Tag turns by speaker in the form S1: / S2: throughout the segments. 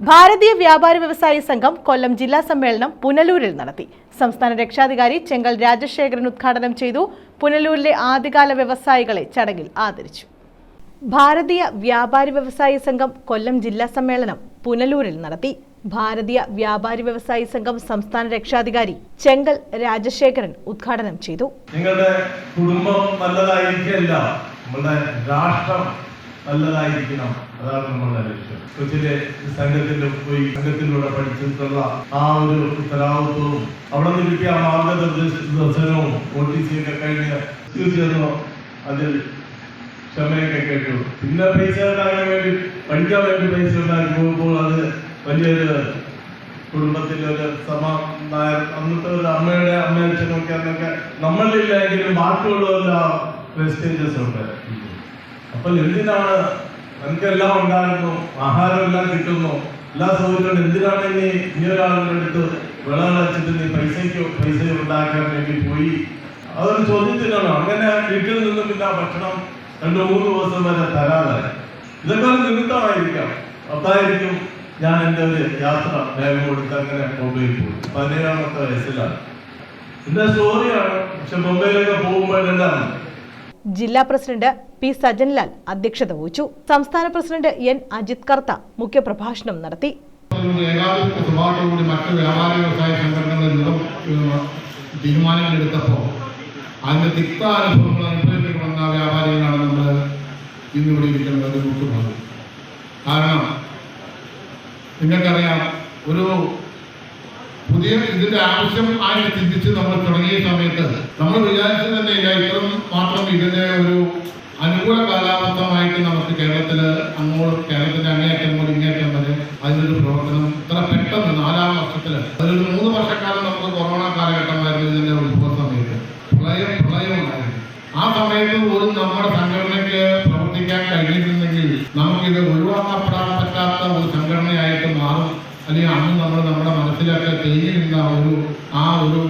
S1: ഭാരതീയ വ്യാപാര വ്യവസായ സംഘം കൊല്ലം ജില്ലാ സമ്മേളനം പുനലൂരിൽ നടത്തി. സംസ്ഥാന രക്ഷാധികാരി ചെങ്കൽ രാജശേഖരൻ ഉദ്ഘാടനം ചെയ്തു. പുനലൂരിലെ ആദ്യകാല വ്യവസായികളെ ചടങ്ങിൽ ആദരിച്ചു. ഭാരതീയ വ്യാപാരി വ്യവസായി സംഘം കൊല്ലം ജില്ലാ സമ്മേളനം പുനലൂരിൽ നടത്തി. ഭാരതീയ വ്യാപാരി വ്യവസായി സംഘം സംസ്ഥാന രക്ഷാധികാരി ചെങ്കൽ രാജശേഖരൻ ഉദ്ഘാടനം ചെയ്തു.
S2: നിങ്ങളുടെ കുടുംബം നല്ലതായിരിക്കില്ല നമ്മുടെ രാഷ്ട്രം നല്ലതായിരിക്കണം. അതാണ് നമ്മളുടെ ലക്ഷ്യം. കൊച്ചിലെ സംഘത്തിന്റെ പോയി സംഘത്തിലൂടെ പഠിച്ചിട്ടുള്ള ആ ഒരു ഉത്തരവാദിത്വവും അവിടെ നിന്ന് കിട്ടിയ ആ മാർഗനിർദ്ദേശനവും ഒ ടി സി ഒക്കെ കഴിഞ്ഞ് തീർച്ചയായിട്ടും അതിൽ ക്ഷമയൊക്കെ കേട്ടു. പിന്നെ പൈസ ഉണ്ടാകാൻ വേണ്ടി പഠിക്കാൻ വേണ്ടി പൈസ ഉണ്ടാക്കി പോകുമ്പോൾ അത് വലിയൊരു കുടുംബത്തിലെ ഒരു സമാനായ അന്നത്തെ ഒരു അമ്മയുടെ അമ്മയച്ഛനൊക്കെ അന്നൊക്കെ നമ്മളില്ലെങ്കിലും ബാക്കിയുള്ളവരെല്ലാം വേസ്റ്റേജസ് ഉണ്ട്. അപ്പോൾ എന്തിനാണ് നമുക്കെല്ലാം ഉണ്ടായിരുന്നു ആഹാരം എല്ലാം കിട്ടുന്നു എല്ലാ സൗകര്യങ്ങളും എന്തിനാണ് ഇനി ഈ ഒരാളുടെ അടുത്ത് വിളകൾ വെച്ചിട്ട് നീ പൈസയ്ക്ക് പൈസ ഉണ്ടാക്കാൻ വേണ്ടി പോയി? അതൊരു ചോദ്യത്തിനാണ്. അങ്ങനെ വീട്ടിൽ നിന്നും പിന്നെ ഭക്ഷണം രണ്ടു മൂന്ന് ദിവസം വരെ തരാതെ. ഇതൊക്കെ ഒരു നിമിത്തമായിരിക്കാം അതായിരിക്കും ഞാൻ എന്റെ ഒരു യാത്ര ബാഗ് കൊടുത്ത് അങ്ങനെ മുംബൈയിൽ പോയി പതിനേഴാമത്തെ വയസ്സിലാണ്. എന്റെ സ്റ്റോറിയാണ് പക്ഷെ മുംബൈയിലൊക്കെ പോകുമ്പോഴെല്ലാം
S1: ജില്ലാ പ്രസിഡന്റ് പി സജൻലാൽ അധ്യക്ഷത വഹിച്ചു. സംസ്ഥാന പ്രസിഡന്റ് എൻ അജിത് കർത്ത മുഖ്യപ്രഭാഷണം നടത്തി.
S3: മറ്റ് വ്യാപാര വ്യവസായ സംഘടനകൾ നിറം തീരുമാനങ്ങൾ എടുത്തപ്പോൾ അതിന്റെ തിക്ത അനുഭവങ്ങൾ അനുഭവിക്കേണ്ടി വ്യാപാരികളാണ് നമ്മൾ ഇന്നിവിടെ ഇരിക്കുന്നത്. മുഖ്യഭാഗം കാരണം നിങ്ങൾക്കറിയാം ഒരു പുതിയ ഇതിന്റെ ആവശ്യം ആയിട്ട് ചിന്തിച്ച് നമ്മൾ തുടങ്ങിയ സമയത്ത് നമ്മൾ വിചാരിച്ചു തന്നെ ഇല്ല. ഇത്രയും മാത്രം ഇതിന്റെ ഒരു അനുകൂല കാലാവസ്ഥമായിട്ട് നമുക്ക് കേരളത്തിൽ അങ്ങോട്ട് കേരളത്തിന്റെ അങ്ങേയറ്റം മുതൽ ഇങ്ങേറ്റം വരെ അതിനൊരു പ്രവർത്തനം ഇത്ര പെട്ടെന്ന് നാലാം വർഷത്തിൽ. അതിലൊരു മൂന്ന് വർഷക്കാലം നമുക്ക് കൊറോണ കാലഘട്ടമായിരുന്നു ഇതിന്റെ ഉത്ഭവ സമയത്ത്. പ്രളയം പ്രളയം ആ സമയത്ത് ഒരു നമ്മുടെ സംഘടനയ്ക്ക് പ്രവർത്തിക്കാൻ കഴിഞ്ഞിരുന്നെങ്കിൽ നമുക്കിത് ഒഴിവാക്കപ്പെടാൻ പറ്റാത്ത ഒരു സംഘടനയായിട്ട് മാറും. അല്ലെങ്കിൽ അന്ന് നമ്മൾ നമ്മുടെ മനസ്സിലൊക്കെ തേങ്ങിയിരുന്ന ഒരു ആ ഒരു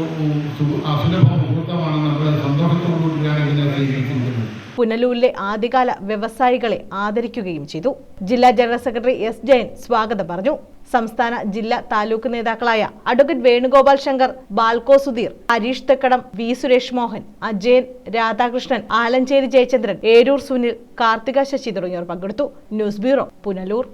S3: അസുലഭ മുഹൂർത്തമാണ് നമ്മൾ സന്തോഷത്തോടു കൂടിയാണ് ഇതിനെ സ്വീകരിച്ചിരിക്കുന്നത്
S1: പുനലൂരിലെ ആദ്യകാല വ്യവസായികളെ ആദരിക്കുകയും ചെയ്തു. ജില്ലാ ജനറൽ സെക്രട്ടറി എസ് ജയൻ സ്വാഗതം പറഞ്ഞു. സംസ്ഥാന ജില്ലാ താലൂക്ക് നേതാക്കളായ അഡ്വക്കേറ്റ് വേണുഗോപാൽ ശങ്കർ ബാൽക്കോ സുധീർ ഹരീഷ് തെക്കടം വി സുരേഷ് മോഹൻ അജയൻ രാധാകൃഷ്ണൻ ആലഞ്ചേരി ജയചന്ദ്രൻ ഏരൂർ സുനിൽ കാർത്തിക ശശി തുടങ്ങിയവർ പങ്കെടുത്തു. News bureau Punalur.